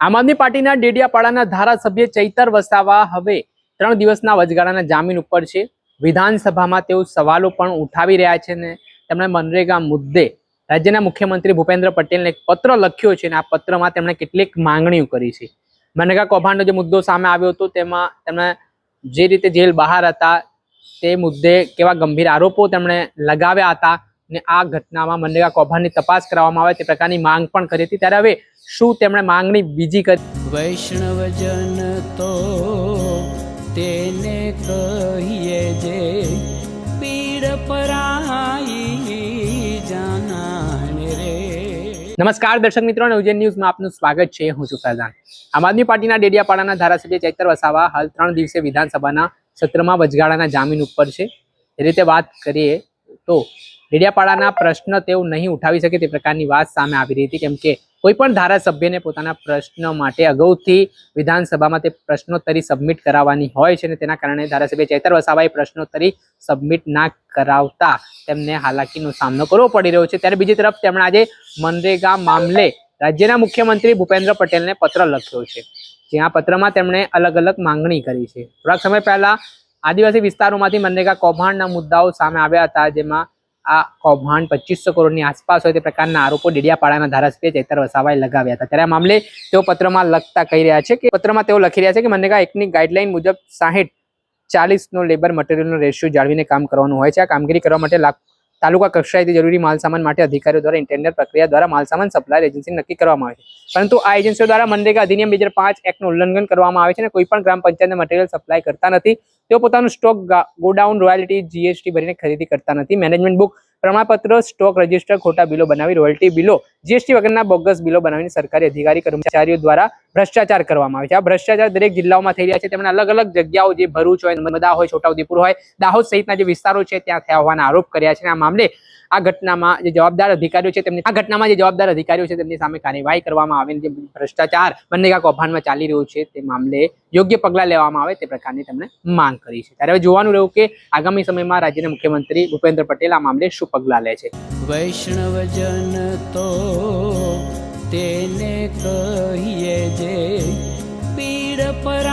આમ આદમી પાર્ટીના ડેડિયાપાડાના ધારાસભ્ય ચૈતર વસાવા હવે ત્રણ દિવસના વચગાળાના જામીન ઉપર છે. વિધાનસભામાં તેઓ સવાલો પણ ઉઠાવી રહ્યા છે ને તેમણે મનરેગા મુદ્દે રાજ્યના મુખ્યમંત્રી ભૂપેન્દ્ર પટેલને એક પત્ર લખ્યો છે અને આ પત્રમાં તેમણે કેટલીક માંગણીઓ કરી છે. મનરેગા કૌભાંડનો જે મુદ્દો સામે આવ્યો હતો તેમાં તેમણે જે રીતે જેલ બહાર હતા તે મુદ્દે કેવા ગંભીર આરોપો તેમણે લગાવ્યા હતા ને આ ઘટનામાં મનરેગા કૌભાંડની તપાસ કરવામાં આવે તે પ્રકારની માંગ પણ કરી હતી. ત્યારે હવે શું તેમણે માંગણી બીજી કરી? વૈષ્ણવજન તો તેને કહીએ જે પીડ પરાઈ જાનાને રે. નમસ્કાર દર્શક મિત્રો અને ઉજ્જૈન ન્યૂઝમાં આપનું સ્વાગત છે. હું છું ફૈઝાન આમ આદમી પાર્ટીના ડેડિયાપાડાના ધારાસભ્ય ચૈતર વસાવા હાલ ત્રણ દિવસે વિધાનસભાના સત્રમાં વચગાળાના જામીન ઉપર છે. એ રીતે વાત કરીએ તો ડેડિયાપાડાના પ્રશ્ન તેઓ નહીં ઉઠાવી શકે તે પ્રકારની વાત સામે આવી રહી હતી, કેમ કે કોઈ પણ ધારાસભ્યને પોતાના પ્રશ્ન માટે અગાઉથી વિધાનસભામાં તે પ્રશ્નોત્તરી સબમિટ કરાવવાની હોય છે અને તેના કારણે ધારાસભ્ય ચેતર વસાવાએ પ્રશ્નોત્તરી સબમિટ ના કરાવતા તેમને હાલાકીનો સામનો કરવો પડી રહ્યો છે. ત્યારે બીજી તરફ તેમણે આજે મનરેગા મામલે રાજ્યના મુખ્યમંત્રી ભૂપેન્દ્ર પટેલને પત્ર લખ્યો છે. જ્યાં પત્રમાં તેમણે અલગ અલગ માંગણી કરી છે. થોડાક સમય પહેલા આદિવાસી વિસ્તારોમાંથી મનરેગા કૌભાંડના મુદ્દાઓ સામે આવ્યા હતા, જેમાં આ કૌભાંડ પચીસો કરોડની આસપાસ હોય તે પ્રકારના આરોપો ડેડિયાપાડાના ધારાસભ્ય ચૈતર વસાવાએ લગાવ્યા હતા. ત્યારે આ મામલે તેઓ પત્રમાં લખતા કહી રહ્યા છે કે પત્રમાં તેઓ લખી રહ્યા છે કે મનરેગા એકની ગાઈડલાઈન મુજબ સાહીઠ ચાલીસનો લેબર મટીરિયલનો રેશિયો જાળવીને કામ કરવાનું હોય છે. આ કામગીરી કરવા માટે લાખ તાલુકા કક્ષાએથી જરૂરી માલસામાન માટે અધિકારીઓ દ્વારા ઇન્ટેન્ડર પ્રક્રિયા દ્વારા માલસામાન સપ્લાયર એજન્સી નક્કી કરવામાં આવે છે. પરંતુ આ એજન્સીઓ દ્વારા મનરેગા અધિનિયમ બે હજાર પાંચ એક્ટનું ઉલ્લંઘન કરવામાં આવે છે અને કોઈ પણ ગ્રામ પંચાયતને મટીરિયલ સપ્લાય કરતા નથી. તેઓ પોતાનું સ્ટોક ગોડાઉન રોયલ્ટી જીએસટી ભરીને ખરીદી કરતા નથી. મેનેજમેન્ટ બુક પ્રમાણપત્ર સ્ટોક રજિસ્ટર ખોટા બિલો બનાવી રોયલ્ટી બિલો જીએસટી વગરના બોગસ બિલો બનાવીને સરકારી અધિકારી કર્મચારીઓ દ્વારા ભ્રષ્ટાચાર કરવામાં આવે છે. આ ભ્રષ્ટાચાર દરેક જિલ્લાઓમાં થઈ રહ્યા છે. તેમણે અલગ અલગ જગ્યાઓ જે ભરૂચ હોય, નર્મદા હોય, છોટાઉદેપુર હોય, દાહોદ સહિતના જે વિસ્તારો છે, ત્યાં થયા હોવાના આરોપ કર્યા છે. આ મામલે આ ઘટનામાં જે જવાબદાર અધિકારીઓ છે, તેમની આ ઘટનામાં જે જવાબદાર અધિકારીઓ છે, તેમની સામે કાર્યવાહી કરવામાં આવે જે ભ્રષ્ટાચાર મનરેગા કૌભાંડમાં ચાલી રહ્યું છે, તે મામલે યોગ્ય પગલાં લેવામાં આવે તે પ્રકારની તેમણે માંગ કરી છે. ત્યારે હવે જોવાનું રહ્યું કે આગામી સમયમાં રાજ્યના મુખ્યમંત્રી ભૂપેન્દ્ર પટેલ આ મામલે શું પગલાં લે છે. વૈષ્ણવજન તો કહીએ જે પીડ પરાઈ